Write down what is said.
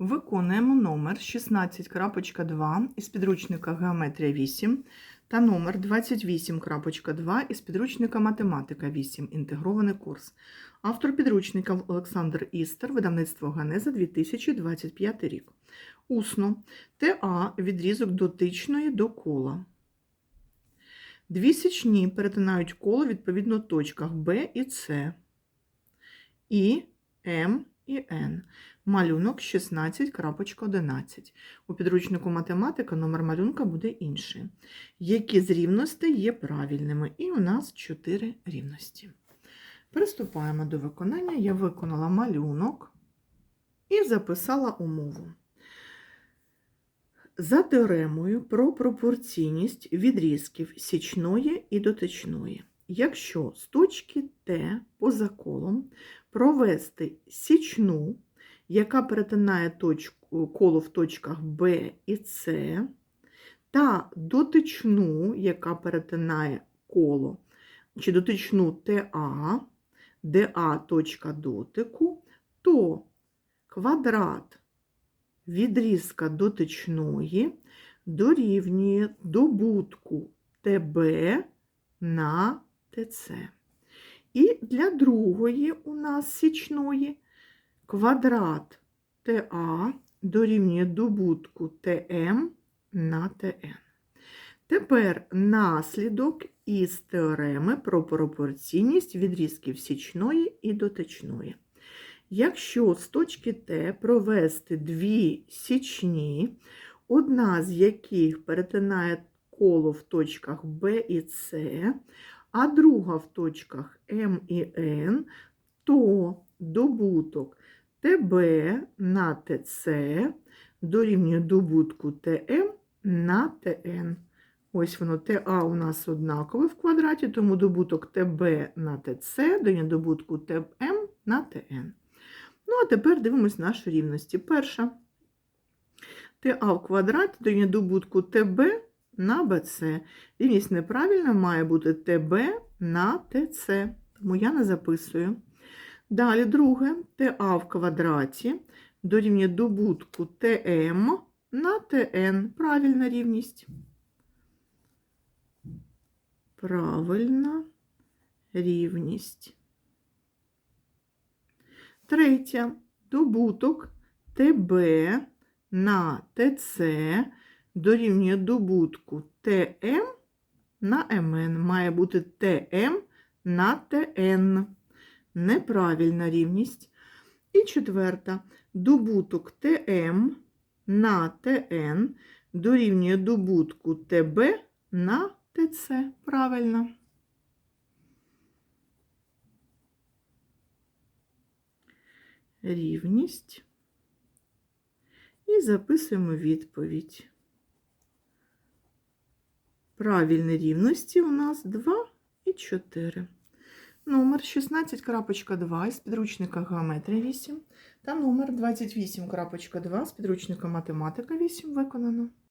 Виконуємо номер 16.2 із підручника Геометрія 8 та номер 28.2 із підручника Математика 8. Інтегрований курс. Автор підручника Олександр Істер, видавництво Ганеза 2025 рік. Усно. ТА відрізок дотичної до кола. Дві січні перетинають коло відповідно точках Б і С. І, М і Н. Малюнок 16.11. У підручнику математика номер малюнка буде інший. Які з рівностей є правильними? І у нас 4 рівності. Приступаємо до виконання. Я виконала малюнок і записала умову. За теоремою про пропорційність відрізків січної і дотичної. Якщо з точки Т поза колом провести січну, яка перетинає точку, коло в точках Б і С, та дотичну, яка перетинає коло, чи дотичну ТА, ДА точка дотику, то квадрат відрізка дотичної дорівнює добутку ТБ на ТЦ. І для другої у нас січної квадрат TA дорівнює добутку ТМ на ТН. Тепер наслідок із теореми про пропорційність відрізків січної і дотичної. Якщо з точки Т провести дві січні, одна з яких перетинає коло в точках Б і С, а друга в точках М і Н, то добуток ТБ на ТЦ дорівнює добутку ТМ на ТН. Ось воно TA у нас однакове в квадраті, тому добуток ТБ на ТЦ дорівнює добутку ТМ на ТН. Ну, а тепер дивимось наші рівності. Перша. TA в квадраті дорівнює добутку ТБ на БЦ. Рівність неправильна має бути ТБ на ТЦ, тому я не записую. Далі друге, TA в квадраті дорівнює добутку ТМ на ТН. Правильна рівність. Правильна рівність. Третє. Добуток ТБ на ТЦ дорівнює добутку ТМ на МН. Має бути ТМ на ТН. Неправильна рівність. І четверта. Добуток ТМ на ТН дорівнює добутку ТБ на ТЦ. Правильно. Рівність. І записуємо відповідь. Правильні рівності у нас 2 і 4. Номер 16.2 із підручника Геометрія 8 та номер 28.2 з підручника Математика 8 виконано.